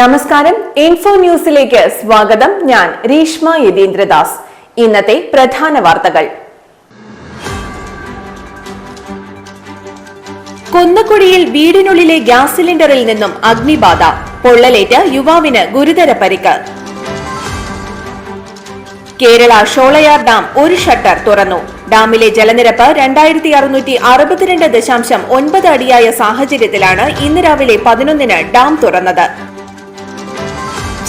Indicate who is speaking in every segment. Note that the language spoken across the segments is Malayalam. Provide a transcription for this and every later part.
Speaker 1: നമസ്കാരം. ഇൻഫോ ന്യൂസിലേക്ക് സ്വാഗതം. ഞാൻ രീഷ്മ യതീന്ദ്രദാസ്. ഇന്നത്തെ പ്രധാന വാർത്തകൾ. കൊന്നക്കുഴിയിൽ വീടിനുള്ളിലെ ഗ്യാസ് സിലിണ്ടറിൽ നിന്നും അഗ്നിബാധ. പൊള്ളലേറ്റ് യുവാവിന് ഗുരുതര പരിക്ക്. കേരള ഷോളയാർ ഡാം ഒരു ഷട്ടർ തുറന്നു. ഡാമിലെ ജലനിരപ്പ് രണ്ടായിരത്തി അറുന്നൂറ്റി അറുപത്തിരണ്ട് ദശാംശം ഒൻപത് അടിയായ സാഹചര്യത്തിലാണ് ഇന്ന് രാവിലെ പതിനൊന്നിന് ഡാം തുറന്നത്.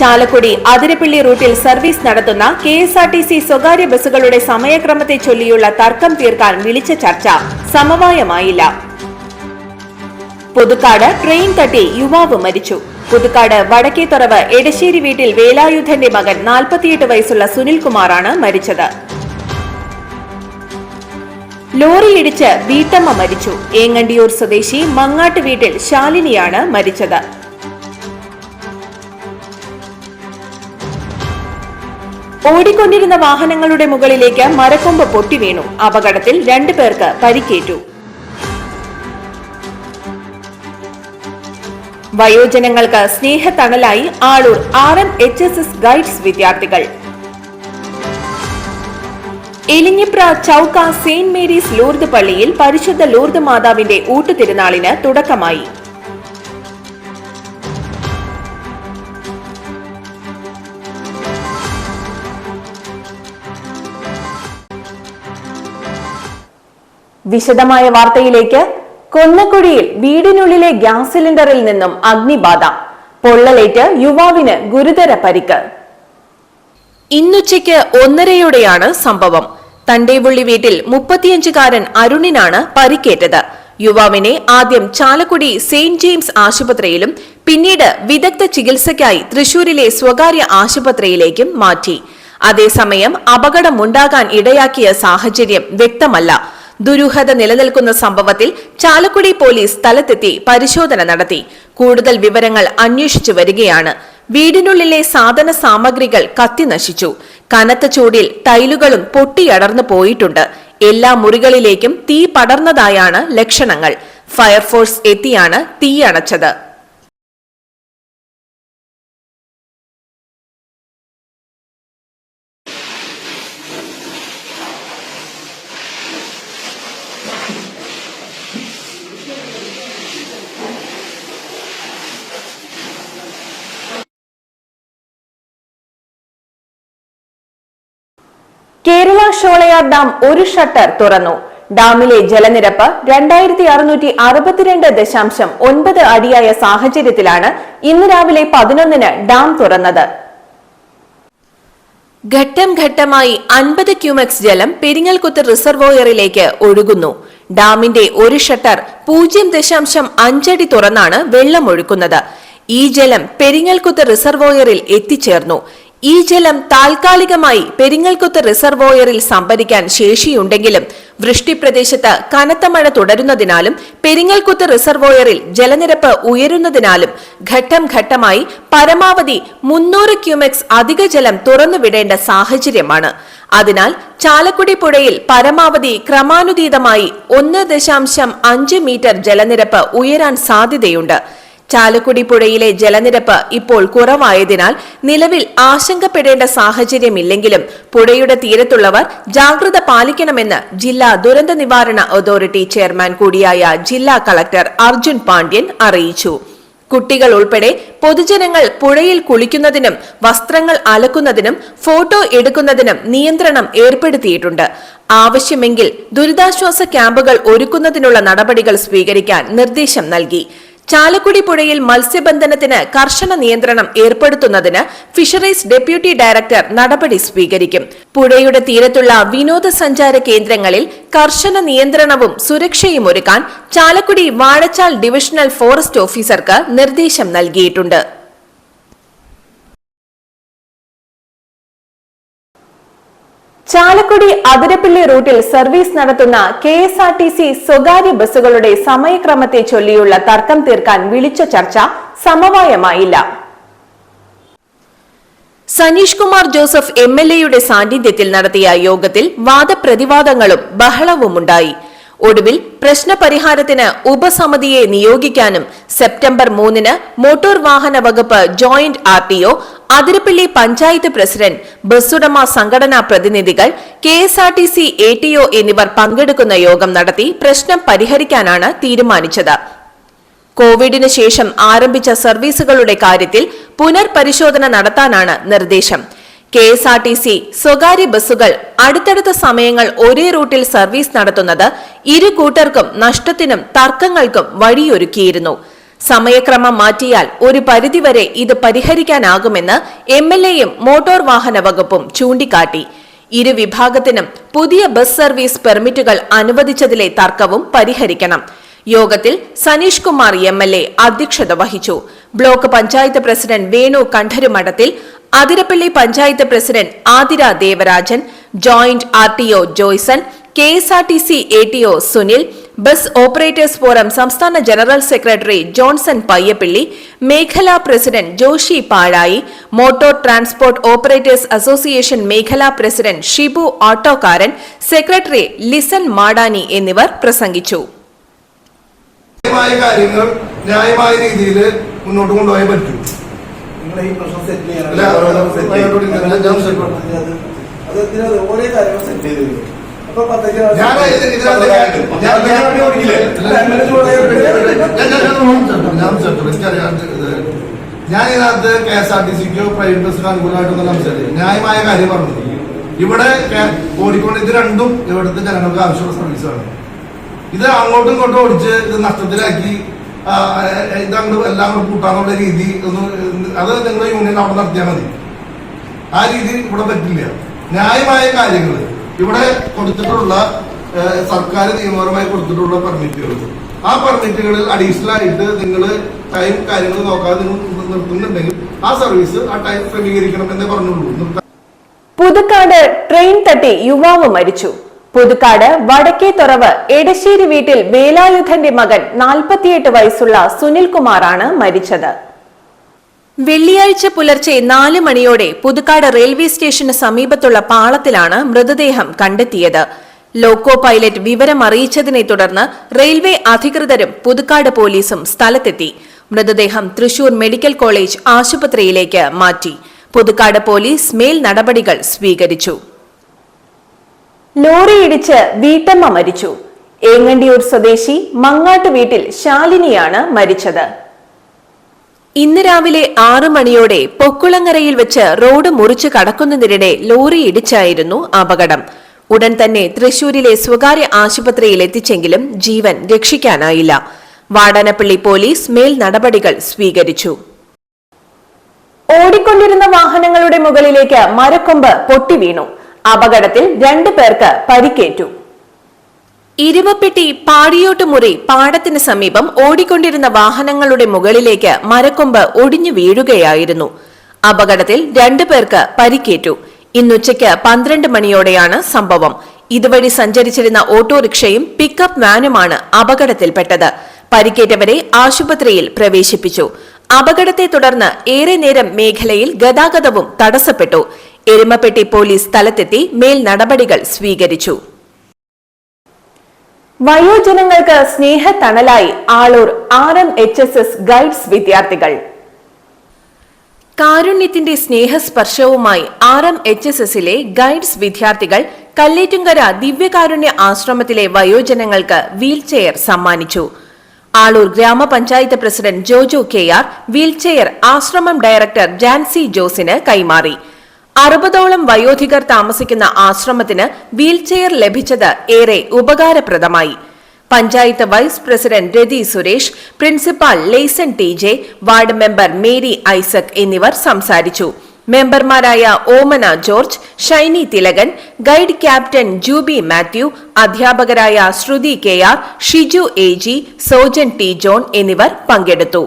Speaker 1: ചാലക്കുടി അതിരപ്പിള്ളി റൂട്ടിൽ സർവീസ് നടത്തുന്ന K S R T C സ്വകാര്യ ബസ്സുകളുടെ സമയക്രമത്തെ ചൊല്ലിയുള്ള തർക്കം തീർക്കാൻ വിളിച്ച ചർച്ച സമവായമായില്ല. പുതുക്കാട് ട്രെയിൻ തട്ടി യുവാവ് മരിച്ചു. പുതുക്കാട് വടക്കേത്തുറവ് എടശ്ശേരി വീട്ടിൽ വേലായുധന്റെ മകൻ നാൽപ്പത്തിയെട്ട് വയസ്സുള്ള സുനിൽകുമാറാണ് മരിച്ചത്. ലോറിയിടിച്ച് വീട്ടമ്മ മരിച്ചു. ഏങ്ങണ്ടിയൂർ സ്വദേശി മങ്ങാട്ട് വീട്ടിൽ ശാലിനിയാണ് മരിച്ചത്. ഓടിക്കൊണ്ടിരുന്ന വാഹനങ്ങളുടെ മുകളിലേക്ക് മരക്കൊമ്പ് പൊട്ടി വീണു. അപകടത്തിൽ രണ്ടു പേർക്ക് പരിക്കേറ്റു. വയോജനങ്ങൾക്ക് സ്നേഹത്തണലായി Aloor R M H S S guides വിദ്യാർത്ഥികൾ. Elinjipra Chowka Saint Mary's Lourdes പള്ളിയിൽ പരിശുദ്ധ ലൂർദ് മാതാവിന്റെ ഊട്ടുതിരുനാളിന് തുടക്കമായി. വിശദമായ വാർത്തയിലേക്ക് കൊന്നക്കുഴിയിൽ വീടിനുള്ളിലെ ഗ്യാസ് സിലിണ്ടറിൽ നിന്നും അഗ്നിബാധ. പൊള്ളലേറ്റ് യുവാവിന് ഗുരുതര പരിക്ക്. ഇന്നുച്ചയ്ക്ക് ഒന്നരയോടെയാണ് സംഭവം. തണ്ടേവുള്ളി വീട്ടിൽ മുപ്പത്തിയഞ്ചുകാരൻ അരുണിനാണ് പരിക്കേറ്റത്. യുവാവിനെ ആദ്യം ചാലക്കുടി സെയിന്റ് ജെയിംസ് ആശുപത്രിയിലും പിന്നീട് വിദഗ്ധ ചികിത്സയ്ക്കായി തൃശൂരിലെ സ്വകാര്യ ആശുപത്രിയിലേക്കും മാറ്റി. അതേസമയം അപകടമുണ്ടാകാൻ ഇടയാക്കിയ സാഹചര്യം വ്യക്തമല്ല. ദുരൂഹത നിലനിൽക്കുന്ന സംഭവത്തിൽ ചാലക്കുടി പോലീസ് സ്ഥലത്തെത്തി പരിശോധന നടത്തി. കൂടുതൽ വിവരങ്ങൾ അന്വേഷിച്ചു വരികയാണ്. വീടിനുള്ളിലെ സാധന സാമഗ്രികൾ കത്തിനശിച്ചു കനത്ത ചൂടിൽ തൈലുകളും പൊട്ടിയടർന്നു പോയിട്ടുണ്ട്. എല്ലാ മുറികളിലേക്കും തീ പടർന്നതായാണ് ലക്ഷണങ്ങൾ. ഫയർഫോഴ്സ് എത്തിയാണ് തീ കേരള ഷോളയാർ ഡാം ഒരു ഷട്ടർ തുറന്നു. ഡാമിലെ ജലനിരപ്പ് രണ്ടായിരത്തി അറുന്നൂറ്റി അറുപത്തിരണ്ട് ദശാംശം ഒൻപത് അടിയായ സാഹചര്യത്തിലാണ് ഇന്ന് രാവിലെ പതിനൊന്നിന് ഡാം തുറന്നത്. ഘട്ടം ഘട്ടമായി അൻപത് ക്യൂമെക്സ് ജലം പെരിങ്ങൽകുത്ത് റിസർവോയറിലേക്ക് ഒഴുകുന്നു. ഡാമിന്റെ ഒരു ഷട്ടർ പൂജ്യം ദശാംശം അഞ്ചടി തുറന്നാണ് വെള്ളം ഒഴുക്കുന്നത്. ഈ ജലം പെരിങ്ങൽകുത്ത് റിസർവോയറിൽ എത്തിച്ചേർന്നു. ഈ ജലം താൽക്കാലികമായി പെരിങ്ങൽകുത്ത് റിസർവോയറിൽ സംഭരിക്കാൻ ശേഷിയുണ്ടെങ്കിലും വൃഷ്ടിപ്രദേശത്ത് കനത്ത മഴ തുടരുന്നതിനാലും പെരിങ്ങൽകുത്ത് റിസർവോയറിൽ ജലനിരപ്പ് ഉയരുന്നതിനാലും ഘട്ടം ഘട്ടമായി പരമാവധി മുന്നൂറ് ക്യൂമെക്സ് അധിക ജലം തുറന്നുവിടേണ്ട സാഹചര്യമാണ്. അതിനാൽ ചാലക്കുടി പുഴയിൽ പരമാവധി ക്രമാനുതീതമായി ഒന്ന് ദശാംശം അഞ്ച് മീറ്റർ ജലനിരപ്പ് ഉയരാൻ സാധ്യതയുണ്ട്. ചാലക്കുടി പുഴയിലെ ജലനിരപ്പ് ഇപ്പോൾ കുറവായതിനാൽ നിലവിൽ ആശങ്കപ്പെടേണ്ട സാഹചര്യമില്ലെങ്കിലും പുഴയുടെ തീരത്തുള്ളവർ ജാഗ്രത പാലിക്കണമെന്ന് ജില്ലാ ദുരന്ത നിവാരണ അതോറിറ്റി ചെയർമാൻ കൂടിയായ ജില്ലാ കളക്ടർ അർജുൻ പാണ്ഡ്യൻ അറിയിച്ചു. കുട്ടികൾ ഉൾപ്പെടെ പൊതുജനങ്ങൾ പുഴയിൽ കുളിക്കുന്നതിനും വസ്ത്രങ്ങൾ അലക്കുന്നതിനും ഫോട്ടോ എടുക്കുന്നതിനും നിയന്ത്രണം ഏർപ്പെടുത്തിയിട്ടുണ്ട്. ആവശ്യമെങ്കിൽ ദുരിതാശ്വാസ ക്യാമ്പുകൾ ഒരുക്കുന്നതിനുള്ള നടപടികൾ സ്വീകരിക്കാൻ നിർദ്ദേശം നൽകി. ചാലക്കുടി പുഴയിൽ മത്സ്യബന്ധനത്തിന് കർശന നിയന്ത്രണം ഏർപ്പെടുത്തുന്നതിന് ഫിഷറീസ് ഡെപ്യൂട്ടി ഡയറക്ടർ നടപടി സ്വീകരിക്കും. പുഴയുടെ തീരത്തുള്ള വിനോദസഞ്ചാര കേന്ദ്രങ്ങളിൽ കർശന നിയന്ത്രണവും സുരക്ഷയും ഒരുക്കാൻ ചാലക്കുടി വാഴച്ചാൽ ഡിവിഷണൽ ഫോറസ്റ്റ് ഓഫീസർക്ക് നിർദ്ദേശം നൽകിയിട്ടുണ്ട്. ചാലക്കുടി അതിരപ്പിള്ളി റൂട്ടിൽ സർവീസ് നടത്തുന്ന K S R T C സ്വകാര്യ ബസ്സുകളുടെ സമയക്രമത്തെ ചൊല്ലിയുള്ള തർക്കം തീർക്കാൻ വിളിച്ച ചർച്ച സമവായമായില്ല. സനീഷ് കുമാർ ജോസഫ് എം എൽ എയുടെ സാന്നിധ്യത്തിൽ നടത്തിയ യോഗത്തിൽ വാദപ്രതിവാദങ്ങളും ബഹളവുമുണ്ടായി. ഒടുവിൽ പ്രശ്നപരിഹാരത്തിന് ഉപസമിതിയെ നിയോഗിക്കാനും സെപ്റ്റംബർ മൂന്നിന് മോട്ടോർ വാഹന വകുപ്പ് joint R T O Athirappilly panchayat president ബസ്സുടമ സംഘടനാ പ്രതിനിധികൾ K S R T C A T O എന്നിവർ പങ്കെടുക്കുന്ന യോഗം നടത്തി പ്രശ്നം പരിഹരിക്കാനാണ് തീരുമാനിച്ചത്. കോവിഡിന് ശേഷം ആരംഭിച്ച സർവീസുകളുടെ കാര്യത്തിൽ പുനർപരിശോധന നടത്താനാണ് നിർദ്ദേശം. K S R T C സ്വകാര്യ ബസ്സുകൾ അടുത്തടുത്ത സമയങ്ങൾ ഒരേ റൂട്ടിൽ സർവീസ് നടത്തുന്നത് ഇരു കൂട്ടർക്കും നഷ്ടത്തിനും തർക്കങ്ങൾക്കും വഴിയൊരുക്കിയിരുന്നു. സമയക്രമം മാറ്റിയാൽ ഒരു പരിധിവരെ ഇത് പരിഹരിക്കാനാകുമെന്ന് എം എൽ എയും മോട്ടോർ വാഹന വകുപ്പും ചൂണ്ടിക്കാട്ടി. ഇരു വിഭാഗത്തിനും പുതിയ ബസ് സർവീസ് പെർമിറ്റുകൾ അനുവദിച്ചതിലെ തർക്കവും പരിഹരിക്കണം. യോഗത്തിൽ Saneesh Kumar M L A അധ്യക്ഷത വഹിച്ചു. Block panchayat president Venu Kandarumadathil Athirappilly panchayat president Athira Devarajan joint R T O Joyson K S R T C A T O Sunil bus operators forum സംസ്ഥാന ജനറൽ സെക്രട്ടറി ജോൺസൺ പയ്യപ്പിള്ളി മേഖലാ president Joshy Pazhayi motor transport operators association മേഖലാ പ്രസിഡന്റ് ഷിബു ഓട്ടോക്കാരൻ സെക്രട്ടറി ലിസൻ മാടാനി എന്നിവർ പ്രസംഗിച്ചു.
Speaker 2: ഒരേ കാര്യങ്ങൾ ന്യായമായ രീതിയിൽ മുന്നോട്ട് പറ്റും.
Speaker 3: ഓരോ കാര്യങ്ങൾ സെറ്റ് ചെയ്ത് തരും. അപ്പൊ പത്തേക്ക്
Speaker 2: ഞാൻ ഇത് ഇതിനകത്ത് കെ എസ് ആർ ടി സിക്കോ പ്രൈവറ്റ് ബസ്സിനോ അനുകൂലമായിട്ടൊന്നും സംസാരിച്ചു ന്യായമായ കാര്യം പറഞ്ഞു ഇവിടെ കോഴിക്കോട് ഇത് രണ്ടും ഇവിടുത്തെ ജനങ്ങൾക്ക് ആവശ്യമുള്ള സർവീസാണ് ഇത് അങ്ങോട്ടും ഇങ്ങോട്ടും ഓടിച്ച് ഇത് നഷ്ടത്തിലാക്കി ഇതങ്ങോട്ട് എല്ലാം കൂടെ കൂട്ടാന്നുള്ള രീതി ഒന്ന് അത് നിങ്ങളുടെ യൂണിയൻ അവിടെ നടത്തിയാൽ മതി ആ രീതി ഇവിടെ പറ്റില്ല ന്യായമായ കാര്യങ്ങൾ ഇവിടെ കൊടുത്തിട്ടുള്ള സർക്കാർ നിയമപരമായി കൊടുത്തിട്ടുള്ള പെർമിറ്റുകൾ ആ പെർമിറ്റുകളിൽ അഡീഷണൽ ആയിട്ട് നിങ്ങൾ ടൈം കാര്യങ്ങൾ നോക്കാതെ നിർത്തുന്നുണ്ടെങ്കിൽ ആ സർവീസ് ആ ടൈം ക്രമീകരിക്കണം എന്നേ പറഞ്ഞുള്ളൂ.
Speaker 1: പുതുക്കാട് ട്രെയിൻ തട്ടി യുവാവ് മരിച്ചു. പുതുക്കാട് വടക്കേ തുറവ് എടശ്ശേരി വീട്ടിൽ വേലായുധന്റെ മകൻ നാൽപ്പത്തിയെട്ട് വയസ്സുള്ള സുനിൽകുമാറാണ് മരിച്ചത്. വെള്ളിയാഴ്ച പുലർച്ചെ നാല് മണിയോടെ പുതുക്കാട് റെയിൽവേ സ്റ്റേഷന് സമീപത്തുള്ള പാളത്തിലാണ് മൃതദേഹം കണ്ടെത്തിയത്. ലോക്കോ പൈലറ്റ് വിവരം അറിയിച്ചതിനെ തുടർന്ന് റെയിൽവേ അധികൃതരും പുതുക്കാട് പോലീസും സ്ഥലത്തെത്തി. മൃതദേഹം തൃശൂർ മെഡിക്കൽ കോളേജ് ആശുപത്രിയിലേക്ക് മാറ്റി. പുതുക്കാട് പോലീസ് മേൽ നടപടികൾ സ്വീകരിച്ചു. ലോറിയിടിച്ച് വീട്ടമ്മ മരിച്ചു. ഏങ്ങണ്ടിയൂർ സ്വദേശി മങ്ങാട്ട് വീട്ടിൽ ശാലിനിയാണ് മരിച്ചത്. ഇന്ന് രാവിലെ ആറു മണിയോടെ പൊക്കുളങ്ങരയിൽ വെച്ച് റോഡ് മുറിച്ച് കടക്കുന്നതിനിടെ ലോറി ഇടിച്ചായിരുന്നു അപകടം. ഉടൻ തന്നെ തൃശൂരിലെ സ്വകാര്യ ആശുപത്രിയിൽ എത്തിച്ചെങ്കിലും ജീവൻ രക്ഷിക്കാനായില്ല. വാടാനപ്പള്ളി പോലീസ് മേൽ നടപടികൾ സ്വീകരിച്ചു. ഓടിക്കൊണ്ടിരുന്ന വാഹനങ്ങളുടെ മുകളിലേക്ക് മരക്കൊമ്പ് പൊട്ടിവീണു അപകടത്തിൽ രണ്ടു പേർക്ക് പരിക്കേറ്റു. ഇരുവപ്പെട്ടി പാടിയോട്ടുമുറി പാടത്തിന് സമീപം ഓടിക്കൊണ്ടിരുന്ന വാഹനങ്ങളുടെ മുകളിലേക്ക് മരക്കൊമ്പ് ഒടിഞ്ഞു വീഴുകയായിരുന്നു. അപകടത്തിൽ രണ്ടു പേർക്ക് പരിക്കേറ്റു. ഇന്നുച്ചയ്ക്ക് പന്ത്രണ്ട് മണിയോടെയാണ് സംഭവം. ഇതുവഴി സഞ്ചരിച്ചിരുന്ന ഓട്ടോറിക്ഷയും പിക്കപ്പ് വാനുമാണ് അപകടത്തിൽപ്പെട്ടത്. പരിക്കേറ്റവരെ ആശുപത്രിയിൽ പ്രവേശിപ്പിച്ചു. അപകടത്തെ തുടർന്ന് ഏറെ നേരം മേഖലയിൽ ഗതാഗതവും തടസ്സപ്പെട്ടു. എരുമപ്പെട്ടി പോലീസ് സ്ഥലത്തെത്തി മേൽ നടപടികൾ സ്വീകരിച്ചു. വയോജനങ്ങൾക്ക് സ്നേഹത്തണലായി Aloor R M H S S guides വിദ്യാർത്ഥികൾ. കാരുണ്യത്തിന്റെ സ്നേഹസ്പർശവുമായി ആർ എം എച്ച് എസ് എസിലെ ഗൈഡ്സ് വിദ്യാർത്ഥികൾ കല്ലേറ്റുങ്കര ദിവ്യകാരുണ്യ ആശ്രമത്തിലെ വയോജനങ്ങൾക്ക് വീൽചെയർ സമ്മാനിച്ചു. ആളൂർ ഗ്രാമപഞ്ചായത്ത് president Jojo K R wheelchair ആശ്രമം ഡയറക്ടർ ജാൻസി ജോസിന് കൈമാറി. അറുപതോളം വയോധികർ താമസിക്കുന്ന ആശ്രമത്തിന് വീൽചെയർ ലഭിച്ചത് ഏറെ ഉപകാരപ്രദമായി. Panchayat vice president Rathi Suresh principal Laison T J ward member Mary Isaac എന്നിവർ സംസാരിച്ചു. മെമ്പർമാരായ Omana George Shiny Thilakan guide captain Juby Mathew അധ്യാപകരായ Sruthi K R Shiju A G Sojan T John എന്നിവർ പങ്കെടുത്തു.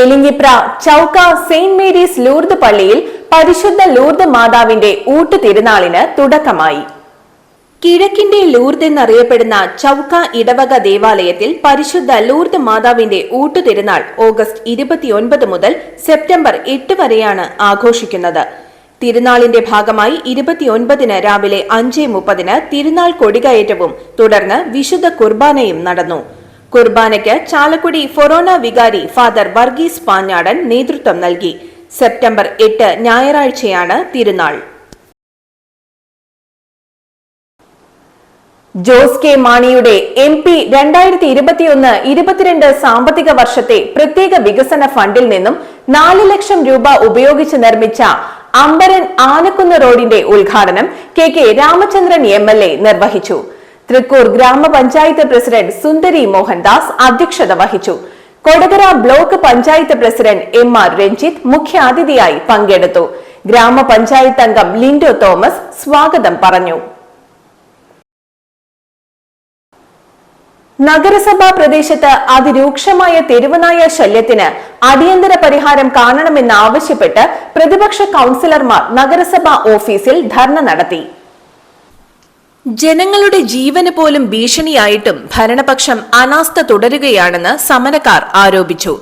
Speaker 1: Elinjipra Chowka saint Mary's Lourdes പള്ളിയിൽ പരിശുദ്ധ ലൂർദ് മാതാവിന്റെ ഊട്ട് തിരുനാളിന് തുടക്കമായി. കിഴക്കിന്റെ ലൂർദ് എന്നറിയപ്പെടുന്ന ചൌക്ക ഇടവക ദേവാലയത്തിൽ പരിശുദ്ധ ലൂർദ് മാതാവിന്റെ ഊട്ടു തിരുനാൾ ഓഗസ്റ്റ് ഇരുപത്തിയൊൻപത് മുതൽ സെപ്റ്റംബർ എട്ട് വരെയാണ് ആഘോഷിക്കുന്നത്. തിരുനാളിന്റെ ഭാഗമായി ഇരുപത്തിയൊൻപതിന് രാവിലെ അഞ്ച് മുപ്പതിന് തിരുനാൾ കൊടികയറ്റവും തുടർന്ന് വിശുദ്ധ കുർബാനയും നടന്നു. കുർബാനയ്ക്ക് ചാലക്കുടി ഫൊറോന വികാരി ഫാദർ വർഗീസ് പാഞ്ഞാടൻ നേതൃത്വം നൽകി. സെപ്റ്റംബർ എട്ട് ഞായറാഴ്ചയാണ് തിരുനാൾ. ജോസ് കെ മാണിയുടെ എം പി രണ്ടായിരത്തി ഇരുപത്തിയൊന്ന് ഇരുപത്തിരണ്ട് സാമ്പത്തിക വർഷത്തെ പ്രത്യേക വികസന ഫണ്ടിൽ നിന്നും നാല് ലക്ഷം രൂപ ഉപയോഗിച്ച് നിർമ്മിച്ച അമ്പരൻ ആനക്കുന്ന് റോഡിന്റെ ഉദ്ഘാടനം കെ കെ രാമചന്ദ്രൻ എം നിർവഹിച്ചു. തൃക്കൂർ ഗ്രാമപഞ്ചായത്ത് പ്രസിഡന്റ് സുന്ദരി മോഹൻദാസ് അധ്യക്ഷത വഹിച്ചു. Kodakara block panchayat president M R Ranjith മുഖ്യാതിഥിയായി പങ്കെടുത്തു. ഗ്രാമപഞ്ചായത്ത് അംഗം ലിൻഡോ തോമസ് സ്വാഗതം പറഞ്ഞു. നഗരസഭാ പ്രദേശത്ത് അതിരൂക്ഷമായ തെരുവനായ ശല്യത്തിന് അടിയന്തര പരിഹാരം കാണണമെന്നാവശ്യപ്പെട്ട് പ്രതിപക്ഷ കൌൺസിലർമാർ നഗരസഭാ ഓഫീസിൽ ധർണ നടത്തി. ജനങ്ങളുടെ ജീവന് പോലും ഭീഷണിയായിട്ടും ഭരണപക്ഷം അനാസ്ഥ തുടരുകയാണെന്ന് സമരക്കാർ ആരോപിച്ചു.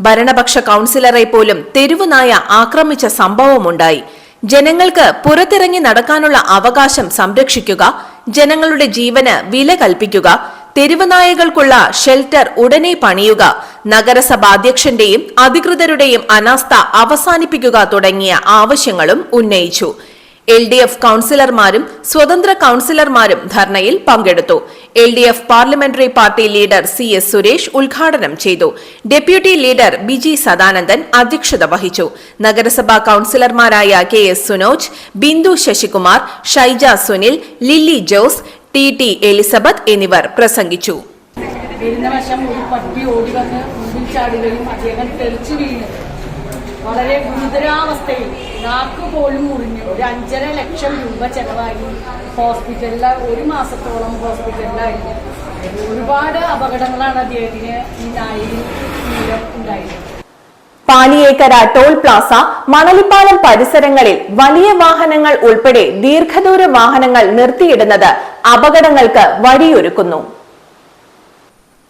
Speaker 1: ഭരണപക്ഷ കൌൺസിലറെ പോലും തെരുവുനായ ആക്രമിച്ച സംഭവമുണ്ടായി. ജനങ്ങൾക്ക് പുറത്തിറങ്ങി നടക്കാനുള്ള അവകാശം സംരക്ഷിക്കുക ജനങ്ങളുടെ ജീവന് വില കൽപ്പിക്കുക തെരുവുനായകൾക്കുള്ള ഷെൽട്ടർ ഉടനെ പണിയുക നഗരസഭാ അധ്യക്ഷന്റെയും അധികൃതരുടെയും അനാസ്ഥ അവസാനിപ്പിക്കുക തുടങ്ങിയ ആവശ്യങ്ങളും ഉന്നയിച്ചു. എൽ ഡി എഫ് കൌൺസിലർമാരും സ്വതന്ത്ര കൌൺസിലർമാരും ധർണയിൽ പങ്കെടുത്തു. L D F parliamentary party leader C S Suresh ഉദ്ഘാടനം ചെയ്തു. ഡെപ്യൂട്ടി ലീഡർ ബിജി സദാനന്ദൻ അധ്യക്ഷത വഹിച്ചു. നഗരസഭാ കൌൺസിലർമാരായ K S Sunoj Bindu Sasikumar Shyja Sunil Lilly Jose T T Elizabeth എന്നിവർ പ്രസംഗിച്ചു.
Speaker 4: വളരെ ഗുരുതരാവസ്ഥയിൽ നാക്ക് പോലും മുറിഞ്ഞു. ഒരു അഞ്ചര ലക്ഷം രൂപ ചെലവായി. ഹോസ്പിറ്റലിൽ ഒരു മാസത്തോളം ഹോസ്പിറ്റലിലായി ഒരുപാട് അപകടങ്ങളാണ് അദ്ദേഹത്തിന് ഈ മൂലം ഉണ്ടായത്.
Speaker 1: പാലിയേക്കര ടോൾ പ്ലാസ മണലിപ്പാലം പരിസരങ്ങളിൽ വലിയ വാഹനങ്ങൾ ഉൾപ്പെടെ ദീർഘദൂര വാഹനങ്ങൾ നിർത്തിയിടുന്നത് അപകടങ്ങൾക്ക് വഴിയൊരുക്കുന്നു.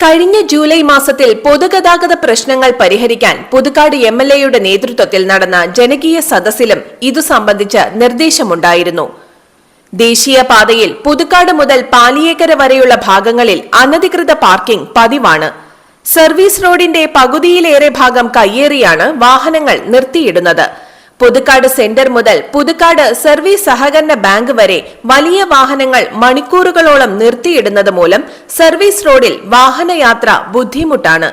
Speaker 1: കഴിഞ്ഞ ജൂലൈ മാസത്തിൽ പൊതുഗതാഗത പ്രശ്നങ്ങൾ പരിഹരിക്കാൻ പുതുക്കാട് എം എൽ എയുടെ നേതൃത്വത്തിൽ നടന്ന ജനകീയ സദസ്സിലും ഇതു സംബന്ധിച്ച് നിർദ്ദേശമുണ്ടായിരുന്നു. ദേശീയപാതയിൽ പുതുക്കാട് മുതൽ പാലിയേക്കര വരെയുള്ള ഭാഗങ്ങളിൽ അനധികൃത പാർക്കിംഗ് പതിവാണ്. സർവീസ് റോഡിന്റെ പകുതിയിലേറെ ഭാഗം കയ്യേറിയാണ് വാഹനങ്ങൾ നിർത്തിയിടുന്നത്. പുതുക്കാട് സെന്റർ മുതൽ പുതുക്കാട് സർവീസ് സഹകരണ ബാങ്ക് വരെ വലിയ വാഹനങ്ങൾ മണിക്കൂറുകളോളം നിർത്തിയിടുന്നത് മൂലം സർവീസ് റോഡിൽ വാഹനയാത്ര ബുദ്ധിമുട്ടാണ്.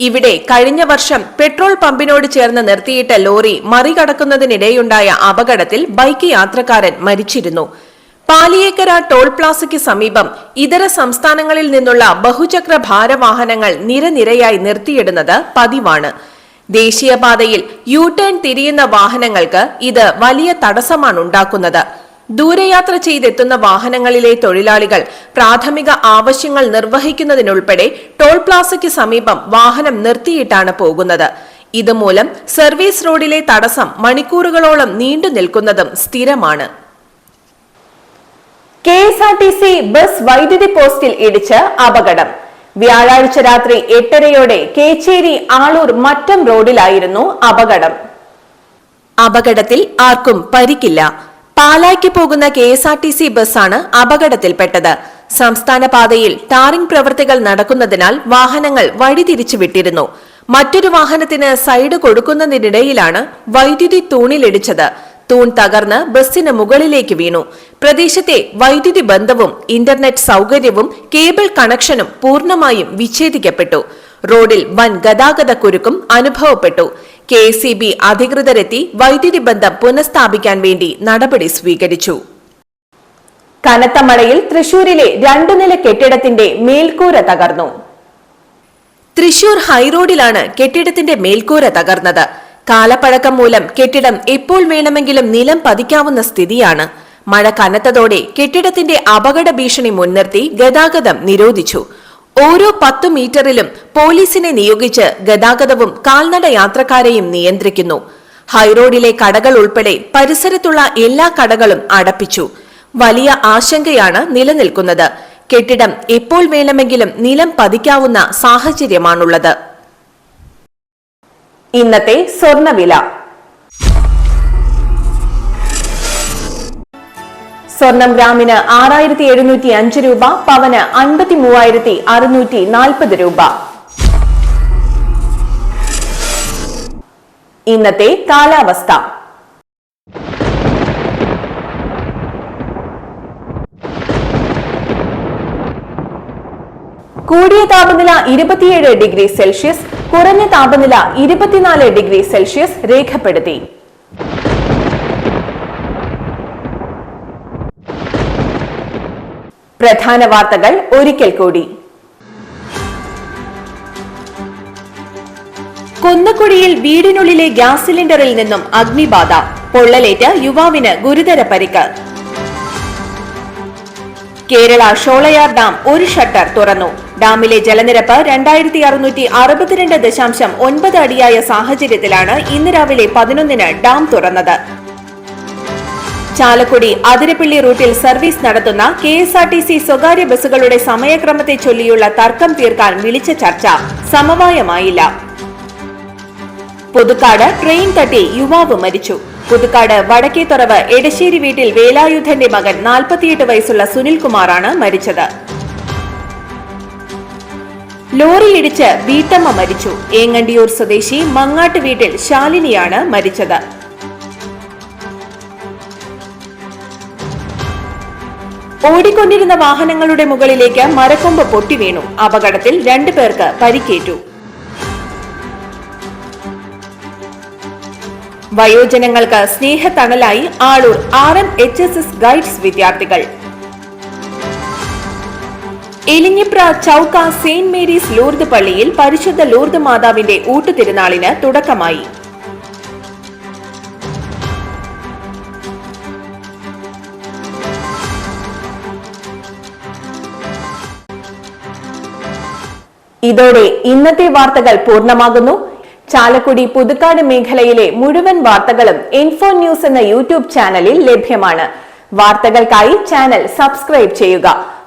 Speaker 1: ഇവിടെ കഴിഞ്ഞ വർഷം പെട്രോൾ പമ്പിനോട് ചേർന്ന് നിർത്തിയിട്ട ലോറി മറികടക്കുന്നതിനിടെയുണ്ടായ അപകടത്തിൽ ബൈക്ക് യാത്രക്കാരൻ മരിച്ചിരുന്നു. പാലിയേക്കര ടോൾ പ്ലാസയ്ക്ക് സമീപം ഇതര സംസ്ഥാനങ്ങളിൽ നിന്നുള്ള ബഹുചക്ര ഭാരവാഹനങ്ങൾ നിരനിരയായി നിർത്തിയിടുന്നത് പതിവാണ്. ദേശീയപാതയിൽ യു ടേൺ തിരിയുന്ന വാഹനങ്ങൾക്ക് ഇത് വലിയ തടസ്സമാണ് ഉണ്ടാക്കുന്നത് ദൂരയാത്ര ചെയ്തെത്തുന്ന വാഹനങ്ങളിലെ തൊഴിലാളികൾ പ്രാഥമിക ആവശ്യങ്ങൾ നിർവഹിക്കുന്നതിനുൾപ്പെടെ ടോൾ പ്ലാസയ്ക്ക് സമീപം വാഹനം നിർത്തിയിട്ടാണ് പോകുന്നത്. ഇതുമൂലം സർവീസ് റോഡിലെ തടസ്സം മണിക്കൂറുകളോളം നീണ്ടു നിൽക്കുന്നതും സ്ഥിരമാണ്. K S R T C bus വൈദ്യുതി പോസ്റ്റിൽ ഇടിച്ച് അപകടം. വ്യാഴാഴ്ച രാത്രി എട്ടരയോടെ കേച്ചേരി ആളൂർ മറ്റം റോഡിലായിരുന്നു അപകടം. അപകടത്തിൽ ആർക്കും പരിക്കില്ല. പാലായ്ക്ക് പോകുന്ന K S R T C ബസ്സാണ് അപകടത്തിൽപ്പെട്ടത്. സംസ്ഥാന പാതയിൽ ടാറിംഗ് പ്രവൃത്തികൾ നടക്കുന്നതിനാൽ വാഹനങ്ങൾ വഴിതിരിച്ചു വിട്ടിരുന്നു മറ്റൊരു വാഹനത്തിന് സൈഡ് കൊടുക്കുന്നതിനിടയിലാണ് വൈദ്യുതി തൂണിലിടിച്ചത്. തൂൺ തകർന്ന് ബസ്സിന് മുകളിലേക്ക് വീണു. പ്രദേശത്തെ വൈദ്യുതി ബന്ധവും ഇന്റർനെറ്റ് സൗകര്യവും കേബിൾ കണക്ഷനും പൂർണമായും വിച്ഛേദിക്കപ്പെട്ടു. റോഡിൽ വൻ ഗതാഗത കുരുക്കും അനുഭവപ്പെട്ടു. കെ സി ബി അധികൃതരെത്തി വൈദ്യുതി ബന്ധം പുനഃസ്ഥാപിക്കാൻ വേണ്ടി നടപടി സ്വീകരിച്ചു. കനത്ത മഴയിൽ തൃശൂരിലെ രണ്ടു നില കെട്ടിടത്തിന്റെ മേൽക്കൂര തകർന്നു. തൃശൂർ ഹൈറോഡിലാണ് കെട്ടിടത്തിന്റെ മേൽക്കൂര തകർന്നത്. കാലപ്പഴക്കം മൂലം കെട്ടിടം എപ്പോൾ വേണമെങ്കിലും നിലം പതിക്കാവുന്ന സ്ഥിതിയാണ്. മഴ കനത്തതോടെ കെട്ടിടത്തിന്റെ അപകട ഭീഷണി മുൻനിർത്തി ഗതാഗതം നിരോധിച്ചു. ഓരോ പത്തു മീറ്ററിലും പോലീസിനെ നിയോഗിച്ച് ഗതാഗതവും കാൽനട യാത്രക്കാരെയും നിയന്ത്രിക്കുന്നു. ഹൈറോഡിലെ കടകൾ ഉൾപ്പെടെ പരിസരത്തുള്ള എല്ലാ കടകളും അടപ്പിച്ചു. വലിയ ആശങ്കയാണ് നിലനിൽക്കുന്നത്. കെട്ടിടം എപ്പോൾ വേണമെങ്കിലും നിലം പതിക്കാവുന്ന സാഹചര്യമാണുള്ളത്. ഇന്നത്തെ സ്വർണവില. സ്വർണം ഗ്രാമിന് ആറായിരത്തി എഴുന്നൂറ്റി അഞ്ച് രൂപ പവന് അൻപത്തി മൂവായിരത്തി അറുന്നൂറ്റി നാൽപ്പത് രൂപ. ഇന്നത്തെ കാലാവസ്ഥ. കൂടിയ താപനില ഇരുപത്തിയേഴ് ഡിഗ്രി സെൽഷ്യസ് കുറഞ്ഞ താപനില ഇരുപത്തിനാല് ഡിഗ്രി സെൽഷ്യസ് രേഖപ്പെടുത്തി. പ്രധാന വാർത്തകൾ ഒരിക്കൽ കൂടി. കുന്നക്കുഴിയിൽ വീടിനുള്ളിലെ ഗ്യാസ് സിലിണ്ടറിൽ നിന്നും അഗ്നിബാധ പൊള്ളലേറ്റ് യുവാവിന് ഗുരുതര പരിക്ക്. കേരള ഷോളയാർ ഡാം ഒരു ഷട്ടർ തുറന്നു. ഡാമിലെ ജലനിരപ്പ് രണ്ടായിരത്തി അറുന്നൂറ്റി അറുപത്തിരണ്ട് ദശാംശം ഒൻപത് അടിയായ സാഹചര്യത്തിലാണ് ഇന്ന് രാവിലെ പതിനൊന്നിന് ഡാം തുറന്നത്. ചാലക്കുടി അതിരപ്പള്ളി റൂട്ടിൽ സർവീസ് നടത്തുന്ന K S R T C സ്വകാര്യ ബസ്സുകളുടെ സമയക്രമത്തെ ചൊല്ലിയുള്ള തർക്കം തീർക്കാൻ വിളിച്ച ചർച്ച സമവായമായില്ല. പുതുക്കാട് ട്രെയിൻ തട്ടി യുവാവ് മരിച്ചു. പുതുക്കാട് വടക്കേത്തുറവ് എടശ്ശേരി വീട്ടിൽ വേലായുധന്റെ മകൻ നാൽപ്പത്തിയെട്ട് വയസ്സുള്ള സുനിൽകുമാറാണ് മരിച്ചത്. ലോറിയിടിച്ച് വീട്ടമ്മ മരിച്ചു. ഏങ്ങണ്ടിയൂർ സ്വദേശി മങ്ങാട്ട് വീട്ടിൽ ശാലിനിയാണ് മരിച്ചത്. ഓടിക്കൊണ്ടിരുന്ന വാഹനങ്ങളുടെ മുകളിലേക്ക് മരക്കൊമ്പ് പൊട്ടിവീണു അപകടത്തിൽ രണ്ടു പേർക്ക് പരിക്കേറ്റു. വയോജനങ്ങൾക്ക് സ്നേഹത്തണലായി Aloor R M H S S guides വിദ്യാർത്ഥികൾ. Elinjipra Chowka Saint Mary's Lourdes പള്ളിയിൽ പരിശുദ്ധ ലൂർദ് മാതാവിന്റെ ഊട്ടുതിരുനാളിന് തുടക്കമായി. ഇതോടെ ഇന്നത്തെ വാർത്തകൾ പൂർണമാകുന്നു. ചാലക്കുടി പുതുക്കാട് മേഖലയിലെ മുഴുവൻ വാർത്തകളും ഇൻഫോ ന്യൂസ് എന്ന യൂട്യൂബ് ചാനലിൽ ലഭ്യമാണ്. വാർത്തകൾക്കായി ചാനൽ സബ്സ്ക്രൈബ് ചെയ്യുക.